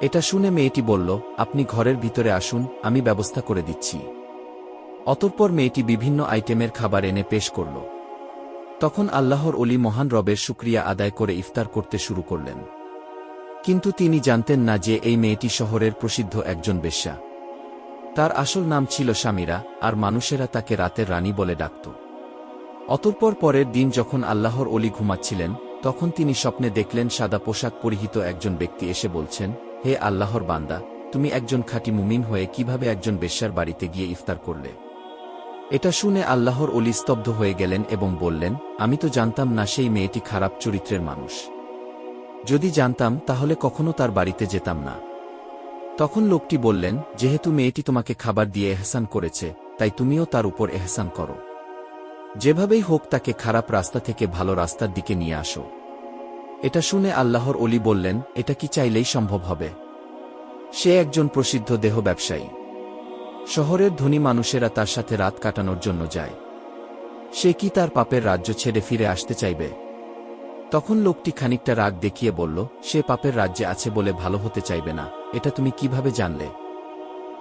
এটা শুনে মেয়েটি বলল, আপনি ঘরের ভিতরে আসুন, আমি ব্যবস্থা করে দিচ্ছি। অতঃপর মেয়েটি বিভিন্ন আইটেমের খাবার এনে পেশ করল। তখন আল্লাহর অলি মহান রবের শুক্রিয়া আদায় করে ইফতার করতে শুরু করলেন। কিন্তু তিনি জানতেন না যে এই মেয়েটি শহরের প্রসিদ্ধ একজন বেশ্যা। তার আসল নাম ছিল স্বামীরা, আর মানুষেরা তাকে রাতের রানী বলে ডাকত। অতঃপর পরের দিন যখন আল্লাহর অলি ঘুমাচ্ছিলেন, তখন তিনি স্বপ্নে দেখলেন সাদা পোশাক পরিহিত একজন ব্যক্তি এসে বলছেন হে আল্লাহর বান্দা, তুমি একজন খাঁটি মুমিন হয়ে কীভাবে একজন বেশ্যার বাড়িতে গিয়ে ইফতার করলে? এটা শুনে আল্লাহর অলি স্তব্ধ হয়ে গেলেন এবং বললেন, আমি তো জানতাম না সেই মেয়েটি খারাপ চরিত্রের মানুষ। যদি জানতাম, তাহলে কখনো তার বাড়িতে যেতাম না। তখন লোকটি বললেন, যেহেতু মেয়েটি তোমাকে খাবার দিয়ে এহসান করেছে, তাই তুমিও তার উপর এহসান করো। যেভাবেই হোক তাকে খারাপ রাস্তা থেকে ভালো রাস্তার দিকে নিয়ে আসো। এটা শুনে আল্লাহর অলি বললেন, এটা কি চাইলেই সম্ভব হবে? সে একজন প্রসিদ্ধ দেহ ব্যবসায়ী। শহরের ধনী মানুষেরা তার সাথে রাত কাটানোর জন্য যায়। সে কি তার পাপের রাজ্য ছেড়ে ফিরে আসতে চাইবে? তখন লোকটি খানিকটা রাগ দেখিয়ে বলল, সে পাপের রাজ্যে আছে বলে ভালো হতে চাইবে না, এটা তুমি কীভাবে জানলে?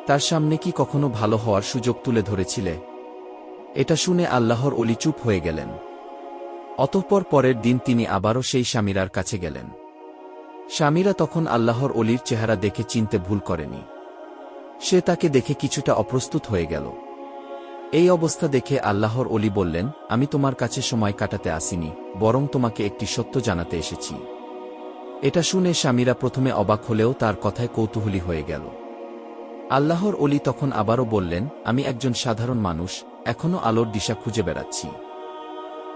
তার সামনে কি কখনো ভালো হওয়ার সুযোগ তুলে ধরেছিলে? এটা শুনে আল্লাহর অলি চুপ হয়ে গেলেন। অতঃপর পরের দিন তিনি আবারও সেই স্বামীরার কাছে গেলেন। স্বামীরা তখন আল্লাহর অলির চেহারা দেখে চিনতে ভুল করেনি। সে তাকে দেখে কিছুটা অপ্রস্তুত হয়ে গেল। এই অবস্থা দেখে আল্লাহর অলি বললেন, আমি তোমার কাছে সময় কাটাতে আসিনি, বরং তোমাকে একটি সত্য জানাতে এসেছি। এটা শুনে স্বামীরা প্রথমে অবাক হলেও তার কথায় কৌতূহলী হয়ে গেল। আল্লাহর অলি তখন আবারও বললেন, আমি একজন সাধারণ মানুষ, এখনও আলোর দিশা খুঁজে বেড়াচ্ছি।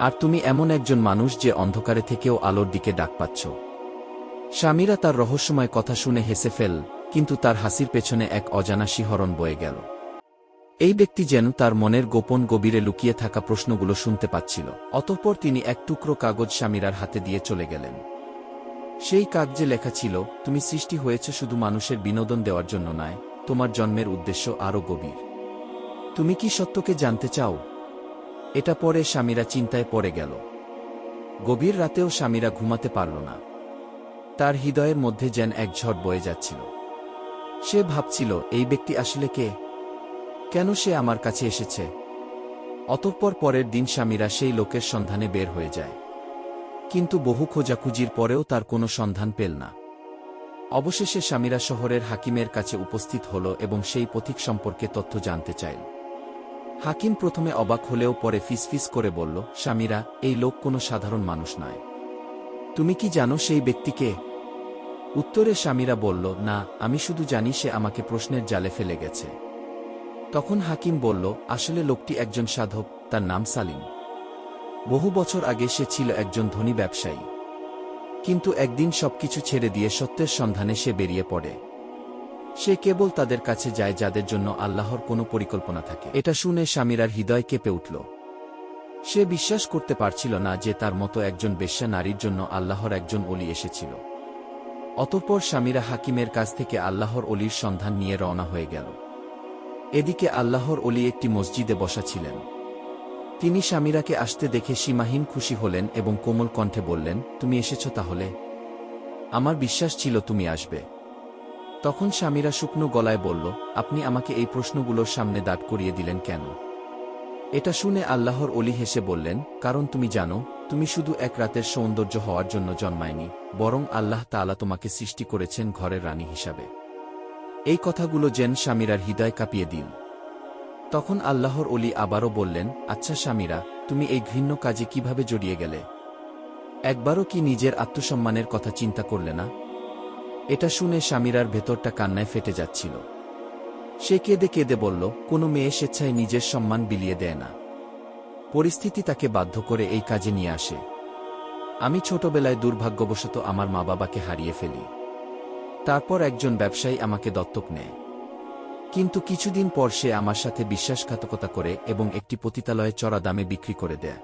আর তুমি এমন একজন মানুষ যে অন্ধকারে থেকেও আলোর দিকে ডাক পাচ্ছ। স্বামীরা তার রহস্যময় কথা শুনে হেসে ফেল, কিন্তু তার হাসির পেছনে এক অজানা শিহরণ বয়ে গেল। এই ব্যক্তি যেন তার মনের গোপন গভীরে লুকিয়ে থাকা প্রশ্নগুলো শুনতে পাচ্ছিল। অতঃপর তিনি এক টুকরো কাগজ স্বামীরার হাতে দিয়ে চলে গেলেন। সেই কাগজে লেখা ছিল, তুমি সৃষ্টি হয়েছে শুধু মানুষের বিনোদন দেওয়ার জন্য নয়, তোমার জন্মের উদ্দেশ্য আরও গভীর। তুমি কি সত্যকে জানতে চাও? এটা পরে স্বামীরা চিন্তায় পড়ে গেল। গভীর রাতেও স্বামীরা ঘুমাতে পারল না। তার হৃদয়ের মধ্যে যেন এক ঝড় বয়ে যাচ্ছিল। সে ভাবছিল, এই ব্যক্তি আসলে কে? কেন সে আমার কাছে এসেছে? অতঃপর পরের দিন স্বামীরা সেই লোকের সন্ধানে বের হয়ে যায়। কিন্তু বহু খোঁজাখুঁজির পরেও তার কোনো সন্ধান পেল না। অবশেষে স্বামীরা শহরের হাকিমের কাছে উপস্থিত হল এবং সেই পথিক সম্পর্কে তথ্য জানতে চাইল। হাকিম প্রথমে অবাক হলেও পরে ফিসফিস করে বলল স্বামীরা এই লোক কোনো সাধারণ মানুষ নয়। তুমি কি জানো সেই ব্যক্তিকে উত্তরে স্বামীরা বলল, না, আমি শুধু জানি সে আমাকে প্রশ্নের জালে ফেলে গেছে। তখন হাকিম বলল, আসলে লোকটি একজন সাধক, তার নাম সালিম। বহু বছর আগে সে ছিল একজন ধনী ব্যবসায়ী। কিন্তু একদিন সবকিছু ছেড়ে দিয়ে সত্যের সন্ধানে সে বেরিয়ে পড়ে। সে কেবল তাদের কাছে যায় যাদের জন্য আল্লাহর কোনো পরিকল্পনা থাকে। এটা শুনে স্বামীরার হৃদয় কেঁপে উঠল। সে বিশ্বাস করতে পারছিল না যে তার মতো একজন বেশ্যা নারীর জন্য আল্লাহর একজন অলি এসেছিল। অতঃপর স্বামীরা হাকিমের কাছ থেকে আল্লাহর অলির সন্ধান নিয়ে রওনা হয়ে গেল। এদিকে আল্লাহর অলি একটি মসজিদে বসা ছিলেন। তিনি স্বামীরাকে আসতে দেখে সীমাহীন খুশি হলেন এবং কোমল কণ্ঠে বললেন, তুমি এসেছ তাহলে? আমার বিশ্বাস ছিল তুমি আসবে। তখন স্বামীরা শুকনো গলায় বলল, আপনি আমাকে এই প্রশ্নগুলোর সামনে দাঁড় করিয়ে দিলেন কেন? এটা শুনে আল্লাহর অলি হেসে বললেন, কারণ তুমি জানো, তুমি শুধু এক রাতের সৌন্দর্য হওয়ার জন্য জন্মায়নি, বরং আল্লাহ তাআলা তোমাকে সৃষ্টি করেছেন ঘরের রানী হিসাবে। এই কথাগুলো যেন স্বামীরার হৃদয় কাঁপিয়ে দিন তখন আল্লাহর অলি আবারও বললেন আচ্ছা স্বামীরা, তুমি এই ঘৃণ্য কাজে কীভাবে জড়িয়ে গেলে? একবারও কি নিজের আত্মসম্মানের কথা চিন্তা করলে না? এটা শুনে স্বামীরার ভেতরটা কান্নায় ফেটে যাচ্ছিল। সে কেঁদে কেঁদে বলল, কোনো মেয়ে স্বেচ্ছায় নিজের সম্মান বিলিয়ে দেয় না। পরিস্থিতি তাকে বাধ্য করে এই কাজে নিয়ে আসে। আমি ছোটবেলায় দুর্ভাগ্যবশত আমার মা বাবাকে হারিয়ে ফেলি। তারপর একজন ব্যবসায়ী আমাকে দত্তক নেয়। কিন্তু কিছুদিন পর সে আমার সাথে বিশ্বাসঘাতকতা করে এবং একটি পতিতালয়ে চড়া দামে বিক্রি করে দেয়।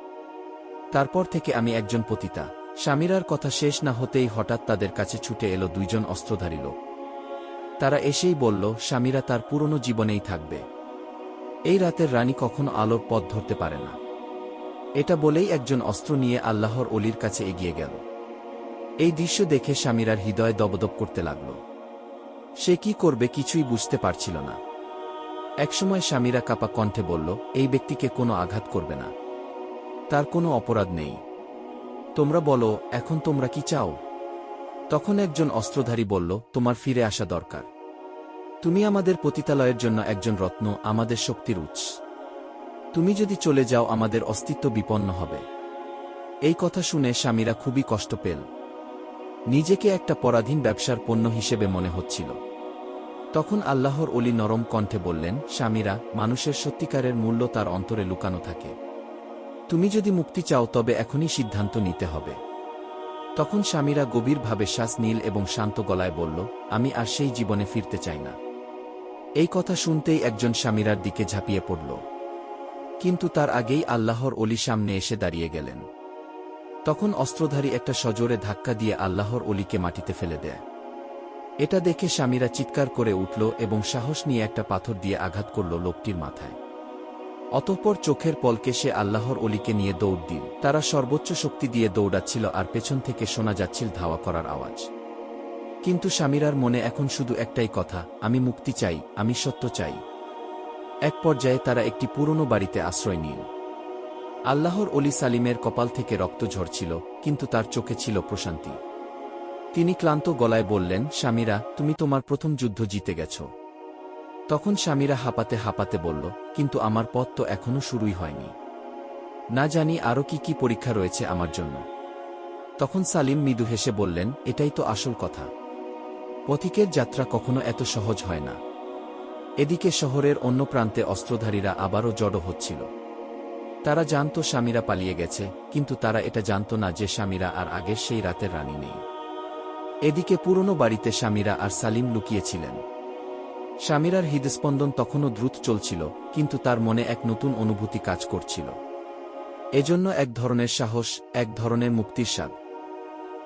তারপর থেকে আমি একজন পতিতা। স্বামীরার কথা শেষ না হতেই হঠাৎ তাদের কাছে ছুটে এলো দুইজন অস্ত্রধারী লোক। তারা এসেই বলল, স্বামীরা তার পুরনো জীবনেই থাকবে। এই রাতের রানী কখনো আলোর পথ ধরতে পারে না। এটা বলেই একজন অস্ত্র নিয়ে আল্লাহর অলির কাছে এগিয়ে গেল। এই দৃশ্য দেখে স্বামীরার হৃদয় দবদব করতে লাগল। সে কি করবে কিছুই বুঝতে পারছিল না। একসময় স্বামীরা কাপা কণ্ঠে বলল, এই ব্যক্তিকে কোনো আঘাত করবে না। তার কোনো অপরাধ নেই। তোমরা বলো, এখন তোমরা কি চাও? তখন একজন অস্ত্রধারী বলল, তোমার ফিরে আসা দরকার। তুমি আমাদের পতিতালয়ের জন্য একজন রত্ন, আমাদের শক্তির উৎস। তুমি যদি চলে যাও, আমাদের অস্তিত্ব বিপন্ন হবে। এই কথা শুনে স্বামীরা খুবই কষ্ট পেল। নিজেকে একটা পরাধীন ব্যবসার পণ্য হিসেবে মনে হচ্ছিল। তখন আল্লাহর অলি নরম কণ্ঠে বললেন, স্বামীরা, মানুষের সত্যিকারের মূল্য তার অন্তরে লুকানো থাকে। তুমি যদি মুক্তি চাও তবে এখনই সিদ্ধান্ত নিতে হবে। তখন স্বামীরা গভীরভাবে শ্বাস নীল এবং শান্ত গলায় বলল, আমি আর সেই জীবনে ফিরতে চাই না। এই কথা শুনতেই একজন স্বামীরার দিকে ঝাঁপিয়ে পড়ল। কিন্তু তার আগেই আল্লাহর অলি সামনে এসে দাঁড়িয়ে গেলেন। তখন অস্ত্রধারী একটা সজোরে ধাক্কা দিয়ে আল্লাহর অলিকে মাটিতে ফেলে দেয়। এটা দেখে স্বামীরা চিৎকার করে উঠল এবং সাহস নিয়ে একটা পাথর দিয়ে আঘাত করল লোকটির মাথায়। অতঃপর চোখের পলকে সে আল্লাহর অলিকে নিয়ে দৌড় দিল। তারা সর্বোচ্চ শক্তি দিয়ে দৌড়াচ্ছিল আর পেছন থেকে শোনা যাচ্ছিল ধাওয়া করার আওয়াজ। কিন্তু স্বামীরার মনে এখন শুধু একটাই কথা, আমি মুক্তি চাই, আমি সত্য চাই। এক পর্যায়ে তারা একটি পুরনো বাড়িতে আশ্রয় নিল। আল্লাহর অলি সালিমের কপাল থেকে রক্ত ঝরছিল, কিন্তু তার চোখে ছিল প্রশান্তি। তিনি ক্লান্ত গলায় বললেন, স্বামীরা, তুমি তোমার প্রথম যুদ্ধ জিতে গেছ। তখন স্বামীরা হাঁপাতে হাঁপাতে বলল, কিন্তু আমার পথ তো এখনও শুরুই হয়নি। না জানি আরও কি কি পরীক্ষা রয়েছে আমার জন্য। তখন সালিম মৃদু হেসে বললেন, এটাই তো আসল কথা। পথিকের যাত্রা কখনো এত সহজ হয় না। এদিকে শহরের অন্য প্রান্তে অস্ত্রধারীরা আবারও জড়ো হচ্ছিল। তারা জানত স্বামীরা পালিয়ে গেছে, কিন্তু তারা এটা জানত না যে স্বামীরা আর আগের সেই রাতের রানী নেই। এদিকে পুরনো বাড়িতে স্বামীরা আর সালিম লুকিয়েছিলেন। স্বামীরার হৃদস্পন্দন তখনও দ্রুত চলছিল, কিন্তু তার মনে এক নতুন অনুভূতি কাজ করছিল। এজন্য এক ধরনের সাহস, এক ধরনের মুক্তির স্বাদ।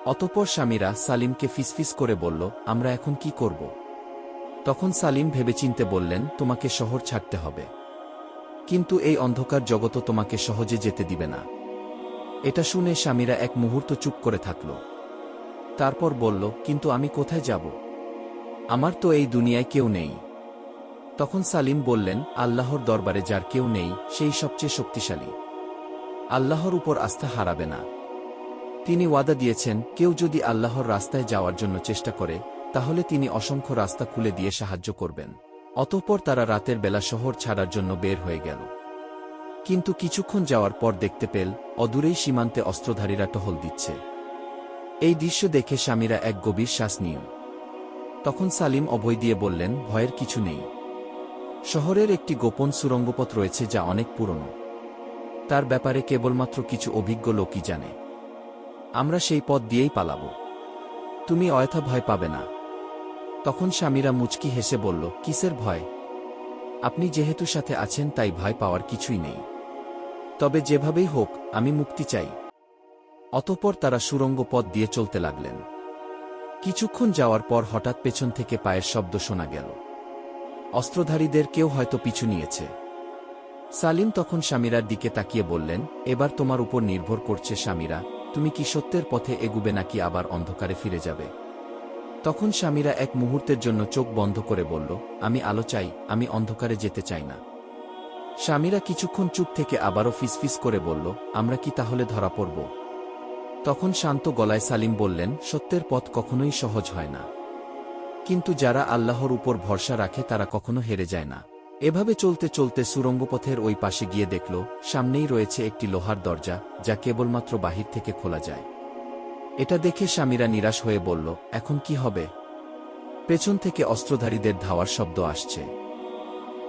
অতপর স্বামীরা সালিমকে ফিসফিস করে বলল, আমরা এখন কি করব? তখন সালিম ভেবেচিন্তে বললেন, তোমাকে শহর ছাড়তে হবে। কিন্তু এই অন্ধকার জগৎ তোমাকে সহজে যেতে দিবে না। এটা শুনে স্বামীরা এক মুহূর্ত চুপ করে থাকল। তারপর বলল, কিন্তু আমি কোথায় যাব? আমার তো এই দুনিয়ায় কেউ নেই। তখন সালিম বললেন, আল্লাহর দরবারে যার কেউ নেই, সেই সবচেয়ে শক্তিশালী। আল্লাহর উপর আস্থা হারাবে না। তিনি ওয়াদা দিয়েছেন, কেউ যদি আল্লাহর রাস্তায় যাওয়ার জন্য চেষ্টা করে, তাহলে তিনি অসংখ্য রাস্তা খুলে দিয়ে সাহায্য করবেন। অতঃপর তারা রাতের বেলা শহর ছাড়ার জন্য বের হয়ে গেল। কিন্তু কিছুক্ষণ যাওয়ার পর দেখতে পেল, অদূরেই সীমান্তে অস্ত্রধারীরা টহল দিচ্ছে। এই দৃশ্য দেখে স্বামীরা এক গভীর শ্বাস নিল তখন সালিম অভয় দিয়ে বললেন, ভয়ের কিছু নেই। শহরের একটি গোপন সুরঙ্গপথ রয়েছে যা অনেক পুরনো। তার ব্যাপারে কেবলমাত্র কিছু অভিজ্ঞ লোকই জানে। আমরা সেই পথ দিয়েই পালাব। তুমি অয়থা ভয় পাবে না। তখন স্বামীরা মুচকি হেসে বলল, কিসের ভয়? আপনি যেহেতু সাথে আছেন, তাই ভয় পাওয়ার কিছুই নেই। তবে যেভাবেই হোক, আমি মুক্তি চাই। অতঃপর তারা সুরঙ্গ পথ দিয়ে চলতে লাগলেন। কিছুক্ষণ যাওয়ার পর হঠাৎ পেছন থেকে পায়ের শব্দ শোনা গেল। অস্ত্রধারীদের কেউ হয়তো পিছু নিয়েছে। সালিম তখন স্বামীরার দিকে তাকিয়ে বললেন, এবার তোমার উপর নির্ভর করছে স্বামীরা, তুমি কি সত্যের পথে এগুবে নাকি আবার অন্ধকারে ফিরে যাবে? তখন স্বামীরা এক মুহূর্তের জন্য চোখ বন্ধ করে বলল, আমি আলো চাই, আমি অন্ধকারে যেতে চাই না। স্বামীরা কিছুক্ষণ চুপ থেকে আবারও ফিসফিস করে বলল, আমরা কি তাহলে ধরা পড়ব? তখন শান্ত গলায় সালিম বললেন, সত্যের পথ কখনোই সহজ হয় না। কিন্তু যারা আল্লাহর উপর ভরসা রাখে, তারা কখনো হেরে যায় না। এভাবে চলতে চলতে সুরঙ্গপথের ওই পাশে গিয়ে দেখল, সামনেই রয়েছে একটি লোহার দরজা, যা কেবলমাত্র বাহির থেকে খোলা যায়। এটা দেখে স্বামীরা নিরাশ হয়ে বলল, এখন কি হবে? পেছন থেকে অস্ত্রধারীদের ধাওয়ার শব্দ আসছে।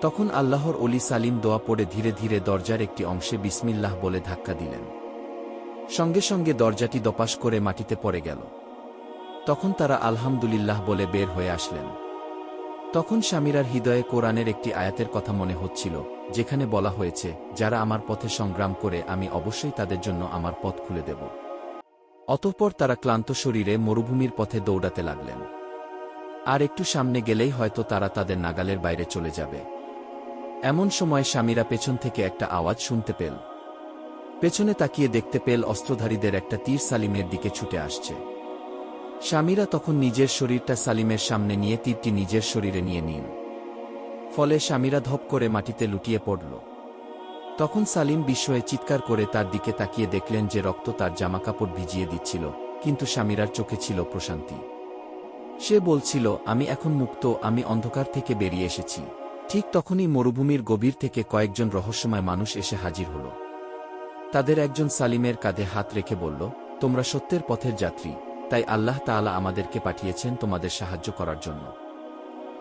তখন আল্লাহর অলি সালিম দোয়া পড়ে ধীরে ধীরে দরজার একটি অংশে বিসমিল্লাহ বলে ধাক্কা দিলেন। সঙ্গে সঙ্গে দরজাটি দপাস করে মাটিতে পড়ে গেল। তখন তারা আলহামদুলিল্লাহ বলে বের হয়ে আসলেন। তখন স্বামীরার হৃদয়ে কোরআনের একটি আয়াতের কথা মনে হচ্ছিল, যেখানে বলা হয়েছে, যারা আমার পথে সংগ্রাম করে, আমি অবশ্যই তাদের জন্য আমার পথ খুলে দেব। অতঃপর তারা ক্লান্ত শরীরে মরুভূমির পথে দৌড়াতে লাগলেন। আর একটু সামনে গেলেই হয়তো তারা তাদের নাগালের বাইরে চলে যাবে। এমন সময় স্বামীরা পেছন থেকে একটা আওয়াজ শুনতে পেল। পেছনে তাকিয়ে দেখতে পেল অস্ত্রধারীদের একটা তীর সালিমের দিকে ছুটে আসছে। স্বামীরা তখন নিজের শরীরটা সালিমের সামনে নিয়ে তীরটি নিজের শরীরে নিয়ে নিন। ফলে স্বামীরা ধপ করে মাটিতে লুটিয়ে পড়ল। তখন সালিম বিস্ময়ে চিৎকার করে তার দিকে তাকিয়ে দেখলেন যে রক্ত তার জামাকাপড় ভিজিয়ে দিচ্ছিল, কিন্তু স্বামীরার চোখে ছিল প্রশান্তি। সে বলছিল, আমি এখন মুক্ত, আমি অন্ধকার থেকে বেরিয়ে এসেছি। ঠিক তখনই মরুভূমির গভীর থেকে কয়েকজন রহস্যময় মানুষ এসে হাজির হল। তাদের একজন সালিমের কাঁধে হাত রেখে বলল, তোমরা সত্যের পথের যাত্রী, তাই আল্লাহ তাআলা আমাদেরকে পাঠিয়েছেন তোমাদের সাহায্য করার জন্য।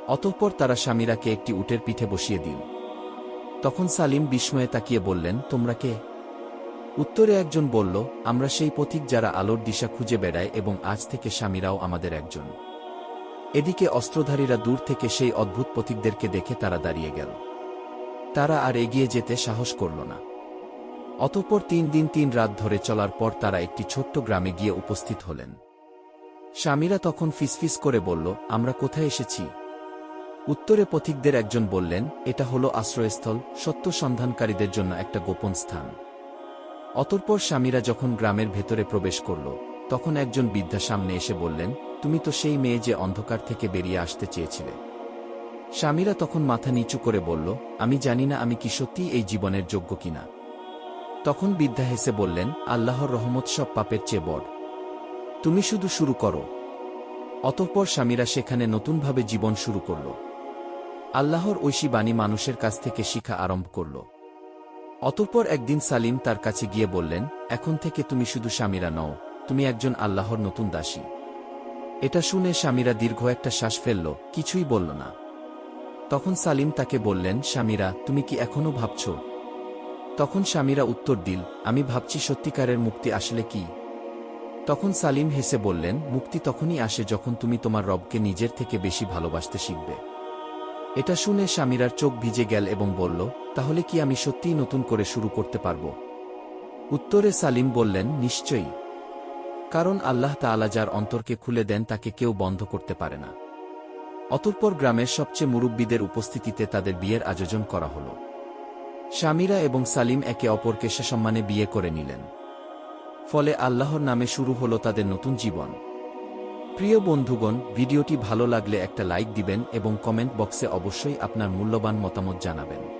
অতঃপর তারা স্বামীরাকে একটি উটের পিঠে বসিয়ে দিল। তখন সালিম বিস্ময়ে তাকিয়ে বললেন, তোমরা কে? উত্তরে একজন বলল, আমরা সেই পথিক যারা আলোর দিশা খুঁজে বেড়ায় এবং আজ থেকে স্বামীরাও আমাদের একজন। এদিকে অস্ত্রধারীরা দূর থেকে সেই অদ্ভুত পথিকদেরকে দেখে তারা দাঁড়িয়ে গেল। তারা আর এগিয়ে যেতে সাহস করল না। অতঃপর তিন দিন তিন রাত ধরে চলার পর তারা একটি ছোট্ট গ্রামে গিয়ে উপস্থিত হলেন। স্বামীরা তখন ফিসফিস করে বলল, আমরা কোথায় এসেছি? উত্তরে পথিকদের একজন বললেন, এটা হলো আশ্রয়স্থল, সত্য সন্ধানকারীদের জন্য একটা গোপন স্থান। অতঃপর স্বামীরা যখন গ্রামের ভেতরে প্রবেশ করল, তখন একজন বৃদ্ধা সামনে এসে বললেন, তুমি তো সেই মেয়ে যে অন্ধকার থেকে বেরিয়ে আসতে চেয়েছিলে। স্বামীরা তখন মাথা নিচু করে বলল, আমি জানি না আমি কি সত্যিই এই জীবনের যোগ্য কিনা। তখন বিদ্যা হেসে বললেন, আল্লাহর রহমত সব পাপের চেয়ে বড়। তুমি শুধু শুরু করো। অতঃপর স্বামীরা সেখানে নতুনভাবে জীবন শুরু করল। আল্লাহর ঐশী বাণী মানুষের কাছ থেকে শিখা আরম্ভ করল। অতঃপর একদিন সালিম তার কাছে গিয়ে বললেন, এখন থেকে তুমি শুধু স্বামীরা নও, তুমি একজন আল্লাহর নতুন দাসী। এটা শুনে স্বামীরা দীর্ঘ একটা শ্বাস ফেলল, কিছুই বলল না। তখন সালিম তাকে বললেন, স্বামীরা, তুমি কি এখনও ভাবছ তখন স্বামীরা উত্তর দিল, আমি ভাবছি সত্যিকারের মুক্তি আসলে কি? তখন সালিম হেসে বললেন, মুক্তি তখনই আসে যখন তুমি তোমার রবকে নিজের থেকে বেশি ভালোবাসতে শিখবে। এটা শুনে স্বামীরার চোখ ভিজে গেল এবং বলল, তাহলে কি আমি সত্যিই নতুন করে শুরু করতে পারব? উত্তরে সালিম বললেন, নিশ্চয়ই। কারণ আল্লাহ তাআলা যার অন্তরকে খুলে দেন তাকে কেউ বন্ধ করতে পারে না। অতঃপর গ্রামের সবচেয়ে মুরব্বীদের উপস্থিতিতে তাদের বিয়ের আয়োজন করা হল। স্বামীরা এবং সালিম একে অপরকে সসম্মানে বিয়ে করে নিলেন। ফলে আল্লাহর নামে শুরু হলো তাদের নতুন জীবন। প্রিয় বন্ধুগণ, ভিডিওটি ভালো লাগলে একটা লাইক দিবেন এবং কমেন্ট বক্সে অবশ্যই আপনার মূল্যবান মতামত জানাবেন।